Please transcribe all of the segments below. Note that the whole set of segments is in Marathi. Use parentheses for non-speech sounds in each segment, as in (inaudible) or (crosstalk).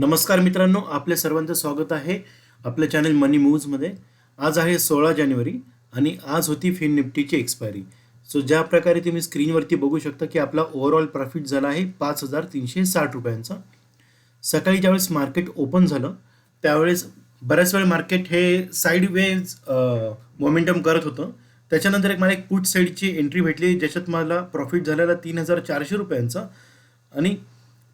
नमस्कार मित्रांनो आपल्या सर्वांचं स्वागत आहे आपल्या चॅनल मनी मूव्जमध्ये आज आहे सोळा जानेवारी आणि आज होती फिन निफ्टीची एक्सपायरी सो ज्या प्रकारे तुम्ही स्क्रीनवरती बघू शकता की आपला ओव्हरऑल प्रॉफिट झाला आहे पाच हजार तीनशे साठ रुपयांचा. सकाळी ज्यावेळेस मार्केट ओपन झालं त्यावेळेस बऱ्याच वेळ मार्केट हे साईड वेज मोमेंटम करत होतं. त्याच्यानंतर एक मला एक पुट साईडची एंट्री भेटली ज्याच्यात मला प्रॉफिट झालेला तीन हजार चारशे रुपयांचा. आणि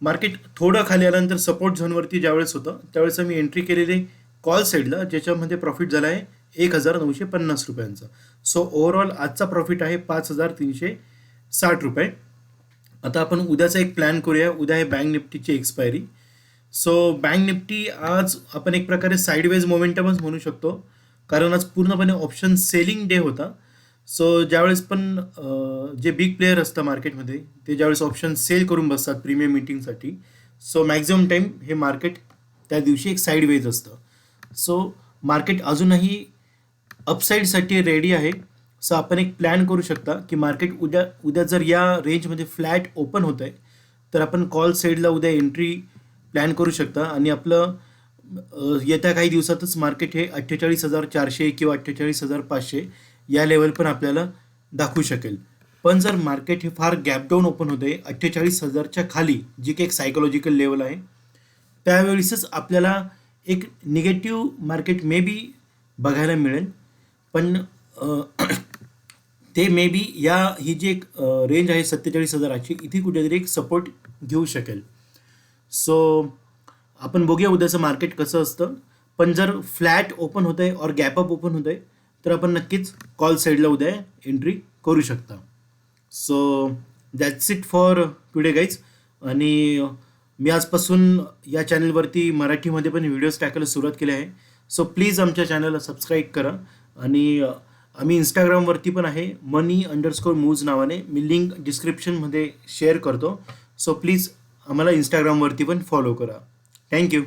मार्केट थोडं खाली आल्यानंतर सपोर्ट झोनवरती ज्यावेळेस होतं त्यावेळेस मी एंट्री केलेली कॉल साईडला ज्याच्यामध्ये प्रॉफिट झाला आहे एक हजार नऊशे पन्नास रुपयांचा. सो ओव्हरऑल आजचा प्रॉफिट आहे पाच हजार तीनशे साठ रुपये. आता आपण उद्याचा एक प्लॅन करूया. उद्या आहे बँक निफ्टीची एक्सपायरी सो बँक निफ्टी आज आपण एक प्रकारे साईडवेज मोमेंटमच म्हणू शकतो. कारण आज पूर्णपणे ऑप्शन सेलिंग डे होता. सो ज्यावेळेस पण जे बिग प्लेयर असतं मार्केटमध्ये ते ज्यावेळेस ऑप्शन सेल करून बसतात प्रीमियम मीटिंगसाठी सो मॅक्झिमम टाईम हे मार्केट त्या दिवशी एक साईडवेज असतं. सो मार्केट अजूनही अपसाईडसाठी रेडी आहे. सो आपण एक प्लॅन करू शकता की मार्केट उद्या उद्या जर या रेंजमध्ये फ्लॅट ओपन होत आहे तर आपण कॉल साईडला उद्या एंट्री प्लॅन करू शकता आणि आपलं येत्या काही दिवसातच मार्केट हे अठ्ठेचाळीस हजार चारशे किंवा अठ्ठेचाळीस हजार पाचशे या लेवल पण आपल्याला दाखवू शकेल. पण जर मार्केट हे फार गॅप डाऊन ओपन होते अठ्ठेचाळीस हजारच्या खाली जी काही एक सायकोलॉजिकल लेवल आहे त्यावेळेसच आपल्याला एक निगेटिव्ह मार्केट मे बी बघायला मिळेल. पण (clears throat) ते मे बी या ही जी एक रेंज आहे सत्तेचाळीस हजाराची इथे कुठेतरी एक सपोर्ट घेऊ शकेल. सो आपण बघूया उद्याचं मार्केट कसं असतं. पण जर फ्लॅट ओपन होत आहे और गॅपअप ओपन होत आहे तर आपण नक्कीच कॉल साईडला उद्या एंट्री करू शकता. So that's it for today guys आणि मी आजपासून या चॅनलवरती मराठीमध्ये पण व्हिडिओज टाकायला सुरुवात केली आहे. सो प्लीज आमच्या चॅनलला सबस्क्राईब करा. आणि आम्ही इंस्टाग्रामवरती पण आहे. मनी अंडरस्कोर मूव्ज नावाने. मी लिंक डिस्क्रिप्शनमध्ये शेअर करतो. सो प्लीज आम्हाला इंस्टाग्रामवरती पण फॉलो करा. थँक्यू